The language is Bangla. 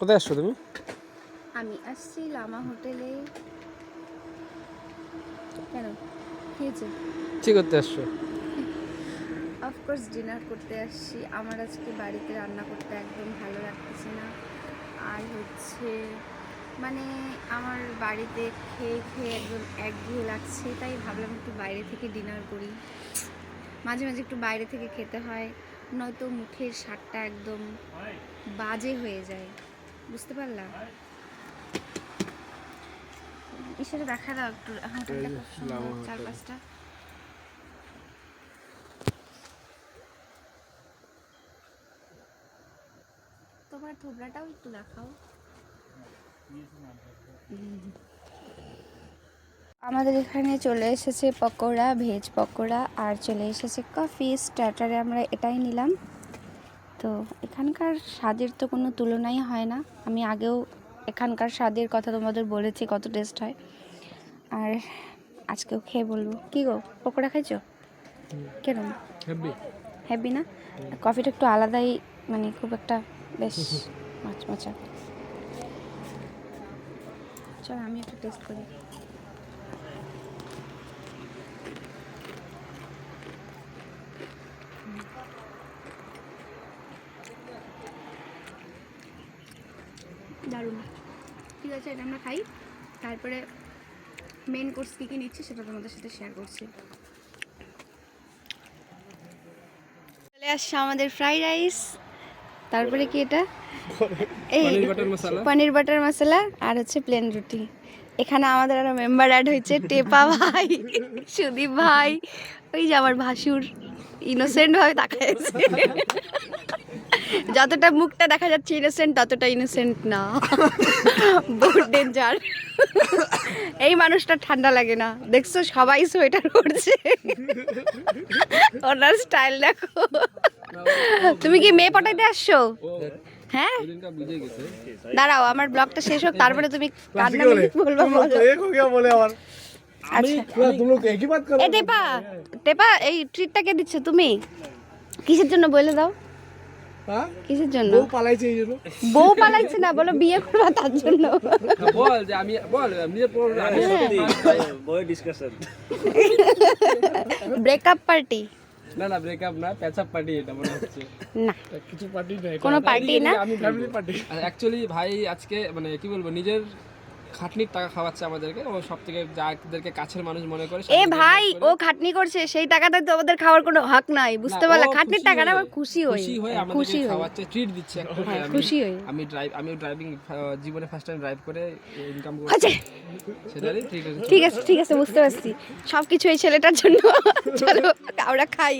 কোথায় আসছো তুমি? আমি আসছি লামা হোটেলে। কেন? কি হয়েছে? কি করতে আসছো? অফকোর্স ডিনার করতে আসছি। আমার আজকে বাড়িতে রান্না করতে একদম ভালো লাগতেছে না। আর হচ্ছে মানে আমার বাড়িতে খেয়ে খেয়ে একদম একঘেয়ে লাগছে তাই ভাবলাম একটু বাইরে থেকে ডিনার করি। মাঝে মাঝে একটু বাইরে থেকে খেতে হয় নয়তো মুখের স্বাদটা একদম বাজে হয়ে যায়। বুঝতে পারলাম। ইসেরে দেখা দাও একটু সুন্দর লামা চারপাশটা। তোমার থোবড়াটাও একটু দেখাও। আমাদের এখানে চলে এসেছে পকোড়া ভেজ পকোড়া আর চলে এসেছে কফি স্টার্টারে আমরা এটাই নিলাম। তো এখানকার স্বাদের তো কোনো তুলনাই হয় না। আমি আগেও এখানকার স্বাদের কথা তোমাদের বলেছি কত টেস্ট হয়। আর আজকেও খেয়ে বলব। কী গো পকোড়া খাইছো? কেরম? হ্যাপি না? কফিটা একটু আলাদাই মানে খুব একটা বেশ মচমচা। চল আমি একটু টেস্ট করি। দারুণ। ঠিক আছে এটা আমরা খাই। তারপরে মেন কোর্স কী কী নিচ্ছি সেটা তোমাদের সাথে শেয়ার করছি। চলে আসছে আমাদের ফ্রাইড রাইস তারপরে কি এটা? এই পনির বাটার মশলা। আর হচ্ছে প্লেন রুটি। এখানে আমাদের আরও মেম্বার অ্যাড হয়েছে টেপা ভাই সুদীপ ভাই। ওই যে আমার ভাসুর। ইনোসেন্ট ভাবে তাকাইছে যতটা মুখটা দেখা যাচ্ছে ইনোসেন্ট ততটা ইনোসেন্ট না। বহুত ডেঞ্জার এই মানুষটা ঠান্ডা লাগে না। দেখছ সবাই সোয়েটার করছে ওনার স্টাইল দেখো। তুমি কি মেয়ে পটাইতে আসছো? হ্যাঁ? দাঁড়াও আমার ব্লগটা শেষ হোক তারপরে তুমি কান্না বলবা বলে। আমার। আচ্ছা। টেপা এই ট্রিটটা কে দিচ্ছ তুমি? কিসের জন্য বলে দাও? হ্যাঁ? কিসের জন্য? বউ পালাইছে এই জন্য। বউ পালাইছে না বলো বিয়ে করবা তার জন্য। বল যে আমি বল বই ডিসকাশন ব্রেকআপ পার্টি না। না ব্রেকআপ না প্যাচআপ পার্টি এটা মনে হচ্ছে। না। কিছু পার্টি না কোনো পার্টি না? আমি ফ্যামিলি পার্টি অ্যাকচুয়ালি ভাই আজকে মানে কি বলব নিজের খাটনির টাকা খাওয়াচ্ছে আমাদেরকে ও সব থেকে যাদেরকে কাছের মানুষ মনে করে এ ভাই ও খাটনি করছে সেই টাকাটা তো আমাদের খাওয়ার কোনো হক নাই বুঝতে পারলা খাটনির টাকাটা আমার খুশি হই খুশি হয়ে খুশি খাওয়াচ্ছে ট্রিট দিচ্ছে হ্যাঁ, আমি- খুশি হই। আমি ড্রাইভ আমিও ড্রাইভিং জীবনে ফার্স্ট টাইম ড্রাইভ করে ইনকাম করছি। আচ্ছা। সেটারই ঠিক আছে ঠিক আছে বুঝতে পারছি। সব কিছু এই ছেলেটার জন্য। চলো আমরা খাই।